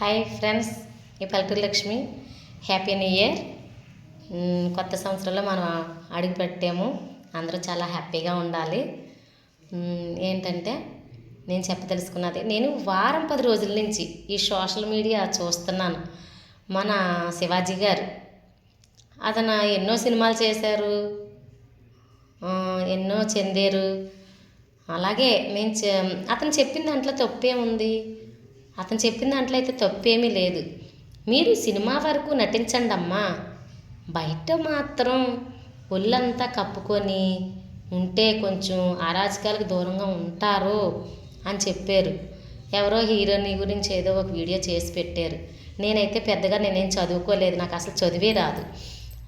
Hi friends ఈ పల్లెటూరు Lakshmi. Happy new year కొత్త సంవత్సరంలో మనం అడుగు పెట్టాము. అందరూ చాలా హ్యాపీగా ఉండాలి. ఏంటంటే నేను చెప్పదలుచుకున్నది నేను వారం పది రోజుల నుంచి ఈ సోషల్ మీడియా చూస్తున్నాను. మన శివాజీ గారు. అతను ఎన్నో సినిమాలు చేశారు. ఎన్నో చెందారు. అలాగే నేను చె- అతను చెప్పిన దాంట్లో తప్పేముంది? అతను చెప్పిన దాంట్లో అయితే తప్పేమీ లేదు. మీరు సినిమా వరకు నటించండి అమ్మా బయట మాత్రం ఒళ్ళంతా కప్పుకొని ఉంటే కొంచెం అరాజకాలకు దూరంగా ఉంటారు అని చెప్పారు. ఎవరో హీరోని గురించి ఏదో ఒక వీడియో చేసి పెట్టారు. నేనైతే పెద్దగా నేనేం చదువుకోలేదు. నాకు అసలు చదివే రాదు.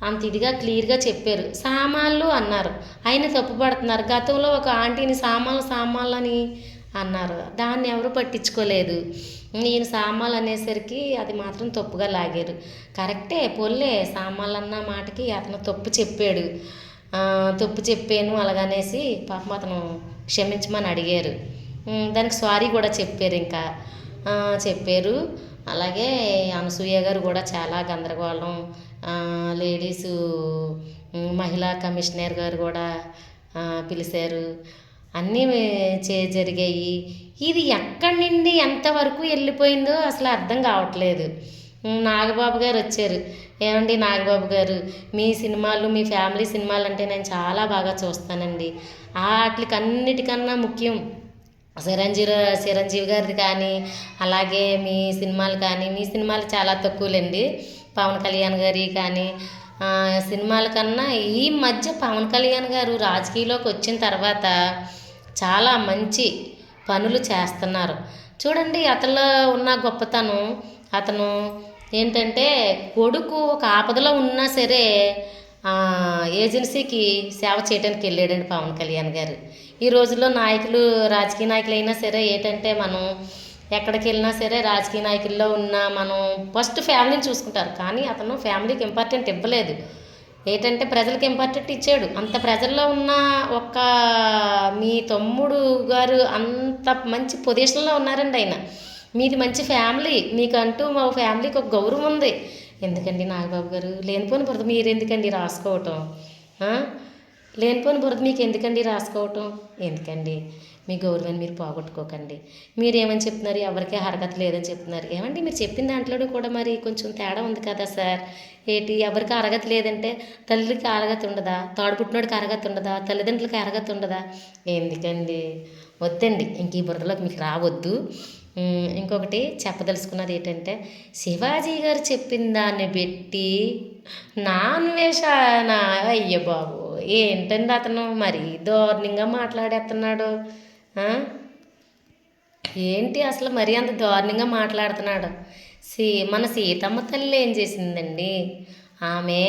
అంత ఇదిగా క్లియర్గా చెప్పారు. సామాన్లు అన్నారు. ఆయన తప్పుపడుతున్నారు గతంలో ఒక ఆంటీని సామాన్లు సామాన్లు అని అన్నారు. దాన్ని ఎవరు పట్టించుకోలేదు. ఈయన సామాన్లు అనేసరికి అది మాత్రం తప్పుగా లాగారు. కరెక్టే పొల్లే సామాన్లు అన్న మాటకి అతను తప్పు చెప్పాడు. తప్పు చెప్పాను అలాగనేసి పాపం అతను క్షమించమని అడిగారు. దానికి సారీ కూడా చెప్పారు ఇంకా. చెప్పారు. అలాగే అనసూయ గారు కూడా చాలా గందరగోళం. లేడీసు మహిళా కమిషనర్ గారు కూడా పిలిచారు. అన్నీ చే జరిగాయి. ఇది ఎక్కడి నుండి ఎంతవరకు వెళ్ళిపోయిందో అసలు అర్థం కావట్లేదు. నాగబాబు గారు వచ్చారు. ఏమండి నాగబాబు గారు? మీ సినిమాలు మీ ఫ్యామిలీ సినిమాలు అంటే నేను చాలా బాగా చూస్తానండి. వాటికి అన్నిటికన్నా ముఖ్యం చిరంజీవి చిరంజీవి గారిది కానీ అలాగే మీ సినిమాలు కానీ మీ సినిమాలు చాలా తక్కువలేండి. పవన్ కళ్యాణ్ గారి కానీ సినిమాల కన్నా ఈ మధ్య పవన్ కళ్యాణ్ గారు రాజకీయాల్లోకి వచ్చిన తర్వాత చాలా మంచి పనులు చేస్తున్నారు. చూడండి అతనిలో ఉన్న గొప్పతనం. అతను ఏంటంటే కొడుకు ఒక ఆపదలో ఉన్నా సరే ఏజెన్సీకి సేవ చేయడానికి వెళ్ళాడండి పవన్ కళ్యాణ్ గారు. ఈ రోజుల్లో నాయకులు రాజకీయ నాయకులు అయినా సరే ఏంటంటే మనం ఎక్కడికి వెళ్ళినా సరే రాజకీయ నాయకుల్లో ఉన్న మనం ఫస్ట్ ఫ్యామిలీని చూసుకుంటారు. కానీ అతను ఫ్యామిలీకి ఇంపార్టెంట్ ఇవ్వలేదు. ఏంటంటే ప్రజలకు ఇంపార్టెంట్ ఇచ్చాడు? అంత ప్రజల్లో ఉన్న ఒక మీ తమ్ముడు గారు అంత మంచి పొజిషన్లో ఉన్నారండి ఆయన. మీది మంచి ఫ్యామిలీ. మీకంటూ మా ఫ్యామిలీకి ఒక గౌరవం ఉంది. ఎందుకండి నాగబాబు గారు? లేనిపోని బురద మీరు ఎందుకండి రాసుకోవటం లేనిపోని బురద మీకు ఎందుకండి రాసుకోవటం? ఎందుకండి? మీ గౌరవాన్ని మీరు పోగొట్టుకోకండి. మీరు ఏమని చెప్తున్నారు? ఎవరికీ అర్హత లేదని చెప్తున్నారు. ఏమండి? మీరు చెప్పిన దాంట్లో కూడా మరి కొంచెం తేడా ఉంది కదా సార్. ఏంటి? ఎవరికి అరగతి లేదంటే తల్లికి అరగతి ఉండదా? తోడుపుట్టినోడికి అర్హత ఉండదా? తల్లిదండ్రులకి అరగతి ఉండదా? ఎందుకండి? వద్దండి. ఇంక ఈ బురదలోకి మీకు రావద్దు. ఇంకొకటి చెప్పదలుచుకున్నది ఏంటంటే శివాజీ గారు చెప్పిన దాన్ని పెట్టి నాన్ వేషాన అయ్య బాబు ఏంటండి అతను? మరి దారుణంగా మాట్లాడేస్తున్నాడు. ఏంటి అసలు మరీ అంత దారుణంగా మాట్లాడుతున్నాడు? సీ మన సీతమ్మ తల్లి ఏం చేసిందండి? ఆమె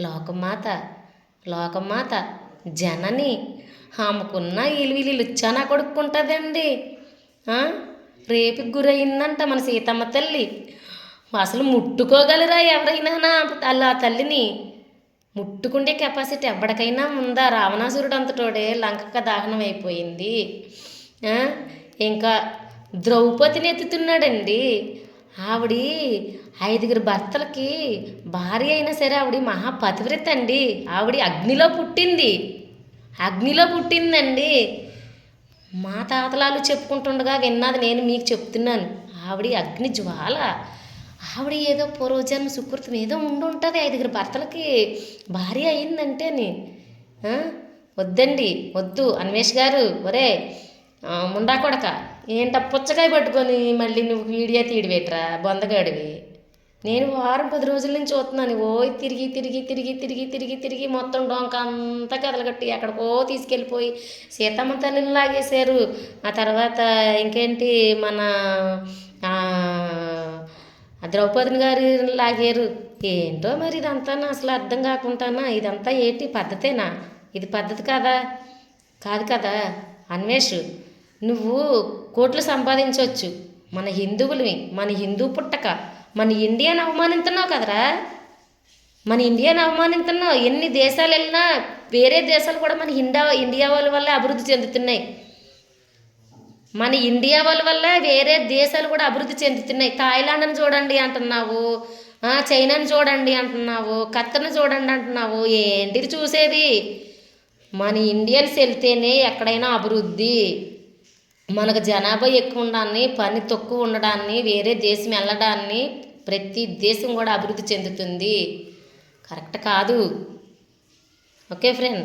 లోకమాత లోకమాత జనని ఆమెకున్న ఇలువిలు లుచ్చానా కొడుక్కుంటుందండి. రేపుకి గురయిందంట మన సీతమ్మ తల్లి. అసలు ముట్టుకోగలరా ఎవరైనా అలా తల్లిని? ముట్టుకుండే కెపాసిటీ ఎవరికైనా ఉందా? రావణాసురుడు అంతటోడే లంకక దహనం అయిపోయింది ఇంకా ద్రౌపదిని ఎత్తుతున్నాడండి. ఆవిడ ఐదుగురు భర్తలకి భార్య అయినా సరే ఆవిడ మహాపతివ్రత అండి ఆవిడ అగ్నిలో పుట్టింది. అగ్నిలో పుట్టిందండి. మా తాతలాలు చెప్పుకుంటుండగా విన్నది నేను మీకు చెప్తున్నాను. ఆవిడ అగ్ని జ్వాల. ఆవిడ ఏదో పూర్వజన్మ సుకృతం ఏదో ఉండి ఉంటుంది ఐదుగురు భర్తలకి భార్య అయిందంటేని. అని వద్దండి వద్దు. అన్వేష్ గారు ఒరే ముండా కొడక. ఏంట పుచ్చకాయ పట్టుకొని మళ్ళీ నువ్వు వీడియో తీడివేట్రా బొందగాడివి? నేను వారం పది రోజుల నుంచి చూస్తున్నాను. ఓయ్ తిరిగి తిరిగి తిరిగి తిరిగి తిరిగి తిరిగి మొత్తం డొంక అంతా కదలగట్టి ఎక్కడికో తీసుకెళ్ళిపోయి సీతమ్మ తల్లిని లాగేశారు. ఆ తర్వాత ఇంకేంటి మన ద్రౌపదిని గారి లాగారు. ఏంటో మరి ఇదంతా అసలు అర్థం కాకుండానా? ఇదంతా ఏంటి? పద్ధతేనా? ఇది పద్ధతి కాదా? కాదు కదా? అన్వేష్ నువ్వు కోట్లు సంపాదించవచ్చు మన హిందువులవి మన హిందూ పుట్టక. మన ఇండియాని అవమానిస్తున్నావు కదరా? మన ఇండియాని అవమానిస్తున్నావు ఎన్ని దేశాలు వెళ్ళినా వేరే దేశాలు కూడా మన ఇండియా ఇండియా వాళ్ళ వల్ల అభివృద్ధి చెందుతున్నాయి. మన ఇండియా వాళ్ళ వల్ల వేరే దేశాలు కూడా అభివృద్ధి చెందుతున్నాయి. థాయిలాండ్ని చూడండి అంటున్నావు. చైనాని చూడండి అంటున్నావు. ఖత్తర్ని చూడండి అంటున్నావు. ఏంటిది చూసేది? మన ఇండియన్స్ వెళ్తేనే ఎక్కడైనా అభివృద్ధి. మనకు జనాభా ఎక్కువ ఉండడాన్ని పని తక్కువ ఉండడాన్ని వేరే దేశం వెళ్ళడాన్ని ప్రతి దేశం కూడా అభివృద్ధి చెందుతుంది. కరెక్ట్ కాదు. Okay friend?